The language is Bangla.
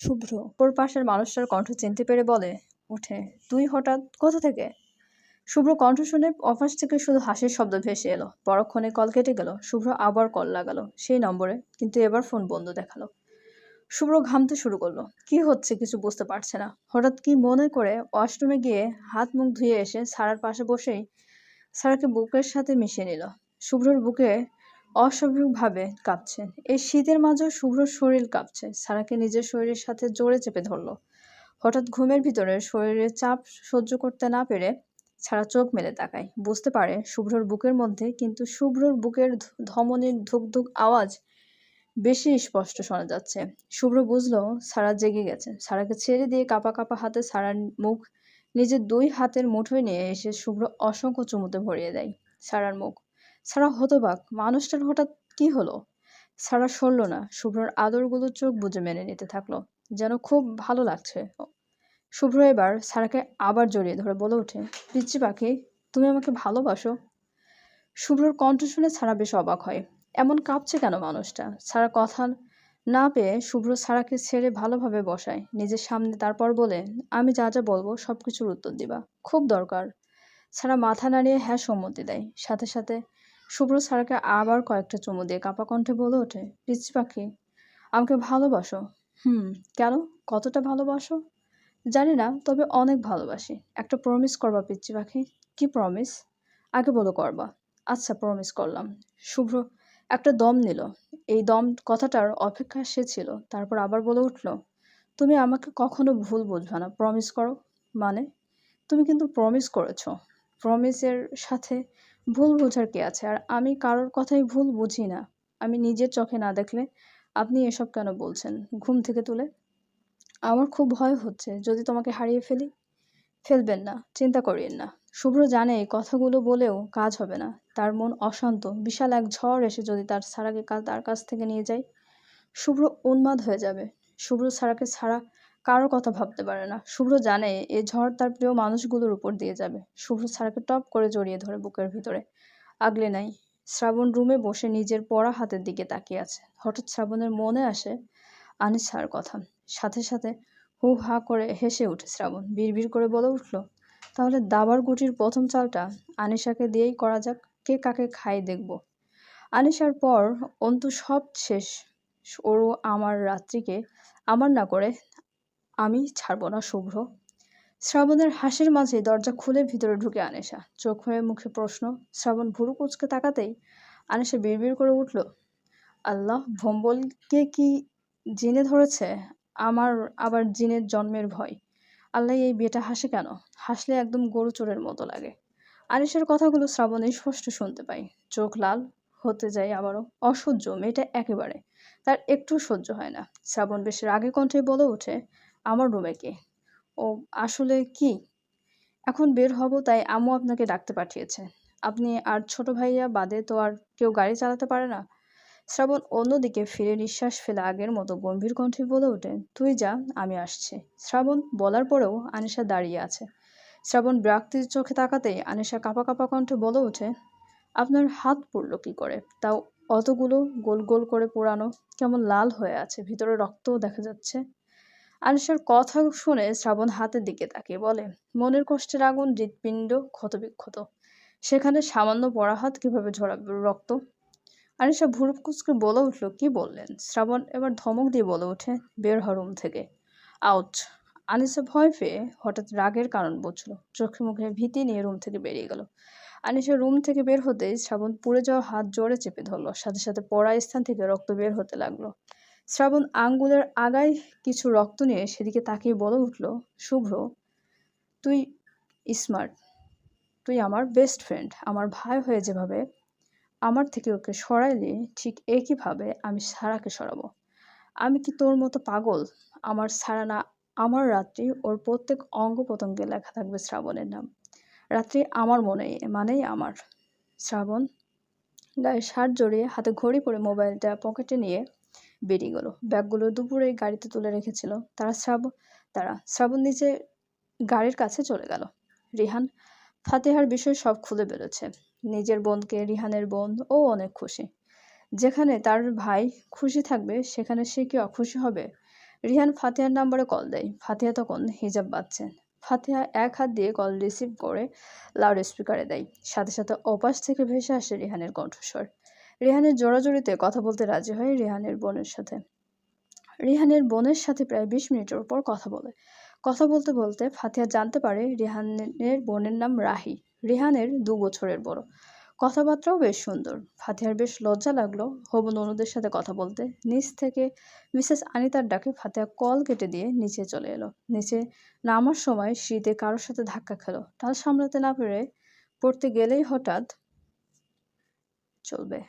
শুভ্র। ওর পাশের মানুষটার কণ্ঠ চিনতে পেরে বলে উঠে তুই হঠাৎ কোথা থেকে? শুভ্র কণ্ঠ শুনে অফাস থেকে শুধু হাসির শব্দ ভেসে এলো। পরক্ষণে কল কেটে গেল। শুভ্র আবার কল লাগালো, সেই নম্বরে, কিন্তু এবার ফোন বন্ধ দেখাল। শুভ্র ঘামতে শুরু করল। কি হচ্ছে? কিছু বুঝতে পারছে না। হঠাৎ কি মনে করে ওয়াশরুমে গিয়ে হাত মুখ ধুয়ে এসে সারার পাশে বসেই সারাকে বুকের সাথে মিশিয়ে নিল। শুভ্রর বুকে অস্বাভাবিকভাবে কাঁপছে। এই শীতের মাঝেও শুভ্রর শরীর কাঁপছে। সারাকে নিজের শরীরের সাথে জোরে চেপে ধরলো। হঠাৎ ঘুমের ভিতরে শরীরের চাপ সহ্য করতে না পেরে ছাড়া চোখ মেলে তাকায়। বুঝতে পারে শুভ্রর বুকের মধ্যে, কিন্তু শুভ্রর বুকের ধমনীর ধুক ধুক আওয়াজ বেশি স্পষ্ট শোনা যাচ্ছে। শুভ্র বুঝলো সারা জেগে গেছে। সারাকে ছেড়ে দিয়ে কাপা কাপা হাতে সারার মুখ নিজের দুই হাতের মুঠোয় নিয়ে এসে শুভ্র অসংখ্য চুমুতে ভরিয়ে দেয় সারার মুখ। সারা হতবাক, মানুষটার হঠাৎ কি হলো? সারা সরল না, শুভ্রর আদরগুলো চোখ বুঝে মেনে নিতে থাকল, যেন খুব ভালো লাগছে। শুভ্র এবার সারাকে আবার জড়িয়ে ধরে বলে ওঠে পিচ্ছি পাখি, তুমি আমাকে ভালোবাসো? শুভ্রর কণ্ঠ শুনে সারা বেশ অবাক হয়। এমন কাঁপছে কেন মানুষটা? সারা কথা না পেয়ে শুভ্র সারাকে ছেড়ে ভালোভাবে বসায়, নিজের সামনে তারপর বলে, আমি যা যা বলব সব কিছুর উত্তর দিবা, খুব দরকার। সারা মাথা নাড়িয়ে হ্যাঁ সম্মতি দেয়, সাথে সাথে শুভ্র সারাকে আবার কয়েকটা চুমু দিয়ে কাপা কণ্ঠে বলে ওঠে পিচ্ছি পাখি, আমাকে ভালোবাসো। হুম, কেন? কতটা ভালোবাসো? জানি না, তবে অনেক ভালোবাসি। একটা প্রমিস করবা পিচ্ছি পাখি? কি প্রমিস আগে বলো করবা। আচ্ছা প্রমিস করলাম। শুভ্র একটা দম নিল। এই দম, কথাটার অপেক্ষা সে ছিল। তারপর আবার বলে উঠল, তুমি আমাকে কখনো ভুল বুঝবে না প্রমিস করো। মানে? তুমি কিন্তু প্রমিস করেছ। প্রমিসের সাথে ভুল বোঝার কি আছে? আর আমি কারোর কথাই ভুল বুঝি না। আমি নিজের চোখে না দেখলে আপনি এসব কেন বলছেন? ঘুম থেকে তুলে? আমার খুব ভয় হচ্ছে। যদি তোমাকে হারিয়ে ফেলি? ফেলবেন না, চিন্তা করিয়েন না। শুভ্র জানে এই কথাগুলো বলেও কাজ হবে না। তার মন অশান্ত। বিশাল এক ঝড় এসে যদি তার সারাকে কা- তার কাছ থেকে নিয়ে যায়, শুভ্র উন্মাদ হয়ে যাবে। শুভ্র সারাকে ছাড়া কারোর কথা ভাবতে পারে না। শুভ্র জানে এ ঝড় তার প্রিয় মানুষগুলোর উপর দিয়ে যাবে। শুভ্র সারাকে টপ করে জড়িয়ে ধরে বুকের ভিতরে। আগলে নাই। শ্রাবণ রুমে বসে নিজের পড়া হাতের দিকে তাকিয়ে আছে। হঠাৎ শ্রাবণের মনে আসে আনিস স্যার কথা। সাথে সাথে হু হা করে হেসে উঠে শ্রাবণ। বিড়বিড় করে বলে উঠল, তাহলে দাবার গুটির প্রথম চালটা আনিশাকে দিয়েই করা যাক। কে কাকে খাই দেখব। আনিশার পর অন্তু সব শেষ। ওরও আমার রাত্রিকে আমার না করে আমি ছাড়বো না, শুভ্র। শ্রাবণের হাসির মাঝে দরজা খুলে ভিতরে ঢুকে আনেশা। চোখ হয়ে মুখে প্রশ্ন, শ্রাবণ ভুরু কুচকে তাকাতেই? আনেশা বিড়বিড় করে উঠল, আল্লাহ, ভম্বলকে কি জিনে ধরেছে? আমার আবার জিনের জন্মের ভয়। আল্লাহ, এই বিয়েটা হাসে কেন? হাসলে একদম গরু চোরের মতো লাগে। আনিসের কথাগুলো শ্রাবণে স্পষ্ট শুনতে পাই। চোখ লাল হতে যায় আবারও। অসহ্য, মেয়েটা একেবারে। তার একটু সহ্য হয় না। শ্রাবণ বেশ রাগে কণ্ঠে বলে ওঠে আমার রুমে ও, আসলে কি? এখন বের হব, তাই আম্মু আপনাকে ডাকতে পাঠিয়েছে। আপনি আর ছোট ভাইয়া বাদে তো আর কেউ গাড়ি চালাতে পারে না। শ্রাবণ অন্যদিকে ফিরে নিঃশ্বাস ফেলে আগের মতো গম্ভীর কণ্ঠে বলে ওঠে তুই যা, আমি আসছি। শ্রাবণ বলার পরেও আনিশা দাঁড়িয়ে আছে। শ্রাবণ বিরক্তির চোখে তাকাতেই আনিশা কাঁপা কাঁপা কণ্ঠে বলে ওঠে, আপনার হাত পড়ল কি করে? তাও অতগুলো গোল গোল করে পোড়ানো, কেমন লাল হয়ে আছে, ভিতরে রক্তও দেখা যাচ্ছে। আনিশার কথা শুনে শ্রাবণ হাতের দিকে তাকিয়ে বলে, মনের কষ্টের আগুন হৃৎপিণ্ড ক্ষতবিক্ষত। সেখানে সামান্য পড়া হাত কীভাবে ঝরাবে রক্ত? আনিশা ভুরুপ কুচকে বলে উঠল, কি বললেন? শ্রাবণ এবার ধমক দিয়ে বলে ওঠে, বের হ রুম থেকে। আউট আনিসা ভয় পেয়ে হঠাৎ রাগের কারণ বুঝলো, চোখে মুখে ভীতি নিয়ে রুম থেকে বেরিয়ে গেল। আনিসা রুম থেকে বের হতেই শ্রাবণ পুড়ে যাওয়া হাত জোরে চেপে ধরলো, সাথে সাথে পড়া স্থান থেকে রক্ত বের হতে লাগল। শ্রাবণ আঙ্গুলের আগায় কিছু রক্ত নিয়ে সেদিকে তাকিয়ে বলে উঠল, শুভ্র, তুই স্মার্ট, তুই আমার বেস্ট ফ্রেন্ড, আমার ভাই হয়ে যেভাবে, আমার থেকে ওকে সরাইলে ঠিক একইভাবে আমি সারাকে সরাবো। আমি কি তোর মতো পাগল? আমার সারা না, আমার রাত্রি ওর প্রত্যেক অঙ্গ প্রত্যঙ্গে লেখা থাকবে শ্রাবণের নাম। রাত্রি আমার মনে মানেই আমার। শ্রাবণ গায়ে শার্ট জড়িয়ে হাতে ঘড়ি পরে মোবাইলটা পকেটে নিয়ে বেরিয়ে গেল। ব্যাগগুলো দুপুরে গাড়িতে তুলে রেখেছিল। তারা শ্রাবণ তারা শ্রাবণ নিচে গাড়ির কাছে চলে গেল। রিহান, ফাতেহার বিষয় সব খুলে বেরোচ্ছে নিজের বোনকে, রিহানের বোন ও অনেক খুশি। যেখানে তার ভাই খুশি থাকবে, সেখানে সে কি অখুশি হবে? রিহান ফাতেহার নাম্বারে কল দেয়। ফাতেহা তখন হিজাব বাঁধছেন ফাতেহা এক হাত দিয়ে কল রিসিভ করে লাউড স্পিকারে দেয়। সাথে সাথে অপাশ থেকে ভেসে আসে রিহানের কণ্ঠস্বর। রিহানের জোড়াজোড়িতে কথা বলতে রাজি হয় রিহানের বোনের সাথে। রিহানের বোনের সাথে প্রায় বিশ মিনিটের পর কথা বলে। কথা বলতে বলতে ফাতিহা জানতে পারে রিহানের বোনের নাম রাহি। রিহানের দু বছরের বড়। কথাবার্তাও বেশ সুন্দর। ফাতিহার বেশ লজ্জা লাগল হবু ননুদের সাথে কথা বলতে। নিচ থেকে মিসেস আনিতার ডাকে ফাতিহা কল কেটে দিয়ে নিচে চলে এলো। নিচে নামার সময় শীতে কারোর সাথে ধাক্কা খেলো। তাল সামলাতে না পেরে পড়তে গেলেই হঠাৎ চলবে।